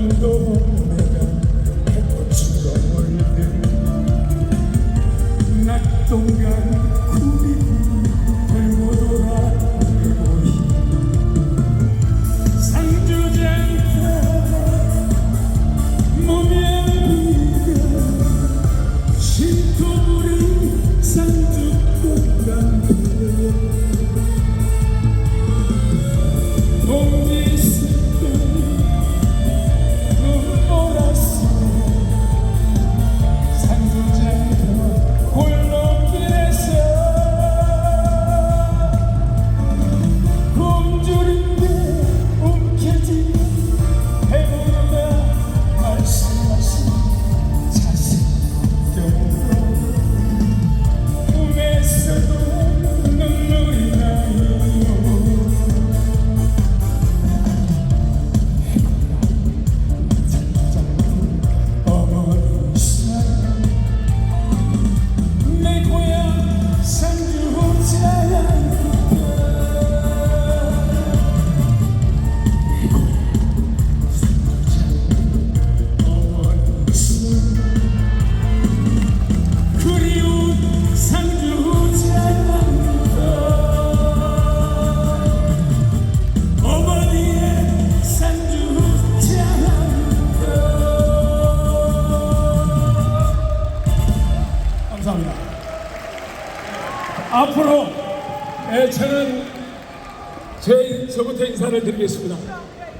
오늘도 내가 해꽃인 걸 월드 낮 동안 감사합니다. 앞으로 예, 저는 제 저부터 인사를 드리겠습니다.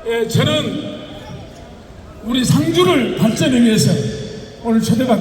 예, 저는 우리 상주를 발전을 위해서 오늘 초대받